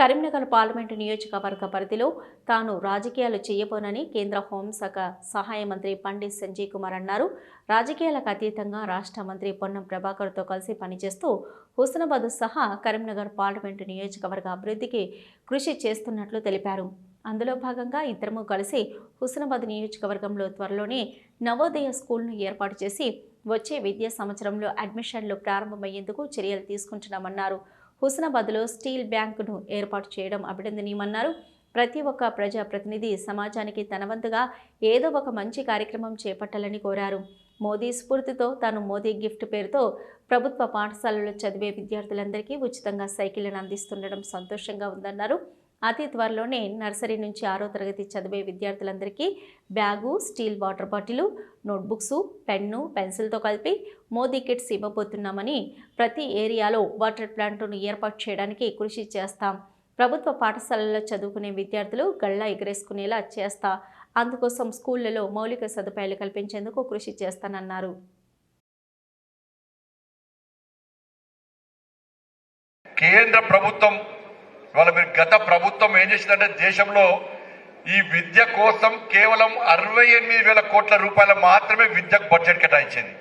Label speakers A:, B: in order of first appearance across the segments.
A: Karimnagar parliament నియోజకవర్గ పరిధిలో తాను రాజకీయాలు చేయబోనని కేంద్ర హోంశాఖ సహాయ మంత్రి పండిత్ సంజయ్ కుమార్ అన్నారు. రాజకీయాలకు అతీతంగా రాష్ట్ర మంత్రి పొన్నం ప్రభాకర్తో కలిసి పనిచేస్తూ హుస్నాబాద్ సహా కరీంనగర్ పార్లమెంటు నియోజకవర్గ అభివృద్ధికి కృషి చేస్తున్నట్లు తెలిపారు. అందులో భాగంగా ఇద్దరము కలిసి హుస్నాబాద్ నియోజకవర్గంలో త్వరలోనే నవోదయ స్కూల్ను ఏర్పాటు చేసి వచ్చే విద్యా సంవత్సరంలో అడ్మిషన్లు ప్రారంభమయ్యేందుకు చర్యలు తీసుకుంటున్నామన్నారు. హుస్నాబాద్లో స్టీల్ బ్యాంకును ఏర్పాటు చేయడం అభినందనీయమన్నారు. ప్రతి ఒక్క ప్రజాప్రతినిధి సమాజానికి తనవంతుగా ఏదో ఒక మంచి కార్యక్రమం చేపట్టాలని కోరారు. మోదీ స్ఫూర్తితో తాను మోదీ గిఫ్ట్ పేరుతో ప్రభుత్వ పాఠశాలలో చదివే విద్యార్థులందరికీ ఉచితంగా సైకిళ్ళను అందిస్తుండడం సంతోషంగా ఉందన్నారు. అతి త్వరలోనే నర్సరీ నుంచి ఆరో తరగతి చదివే విద్యార్థులందరికీ bag steel water bottle notebooks pen పెన్సిల్తో కలిపి మోదీ కిట్స్ ఇవ్వబోతున్నామని ప్రతి ఏరియాలో వాటర్ ప్లాంట్ను ఏర్పాటు చేయడానికి కృషి చేస్తాం. ప్రభుత్వ పాఠశాలల్లో చదువుకునే విద్యార్థులు గళ్ళ ఎగరేసుకునేలా చేస్తా అందుకోసం స్కూళ్ళలో మౌలిక సదుపాయాలు కల్పించేందుకు కృషి చేస్తానన్నారు.
B: కేంద్ర ప్రభుత్వం ఇవాళ మీరు గత ప్రభుత్వం ఏం చేసిందంటే దేశంలో ఈ విద్య కోసం కేవలం అరవై ఎనిమిది వేల కోట్ల రూపాయలు మాత్రమే విద్యకు బడ్జెట్ కేటాయించింది.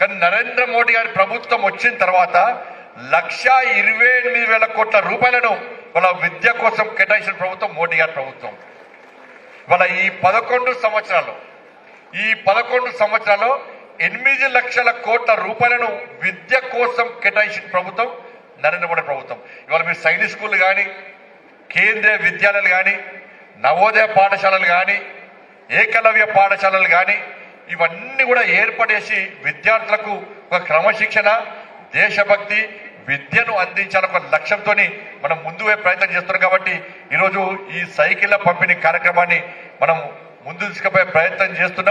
B: కానీ నరేంద్ర మోడీ గారి ప్రభుత్వం వచ్చిన తర్వాత లక్ష ఇరవై ఎనిమిది వేల కోట్ల రూపాయలను వాళ్ళ విద్య కోసం కేటాయించిన ప్రభుత్వం మోడీ గారి ప్రభుత్వం. వాళ్ళ ఈ పదకొండు సంవత్సరాలు ఈ పదకొండు సంవత్సరాలు ఎనిమిది లక్షల కోట్ల రూపాయలను విద్య కోసం కేటాయించిన ప్రభుత్వం నరేంద్ర మోడీ ప్రభుత్వం. ఇవాళ మీరు సైనిక్ స్కూల్ కానీ కేంద్రీయ విద్యాలయాలు కానీ నవోదయ పాఠశాలలు కానీ ఏకలవ్య పాఠశాలలు కానీ ఇవన్నీ కూడా ఏర్పాటు చేసి విద్యార్థులకు ఒక క్రమశిక్షణ దేశభక్తి విద్యను అందించాలని ఒక లక్ష్యంతో మనం ముందువే ప్రయత్నం చేస్తున్నాం కాబట్టి ఈరోజు ఈ సైకిళ్ళ పంపిణీ కార్యక్రమాన్ని మనం ముందు తీసుకుపోయే ప్రయత్నం చేస్తున్నాం.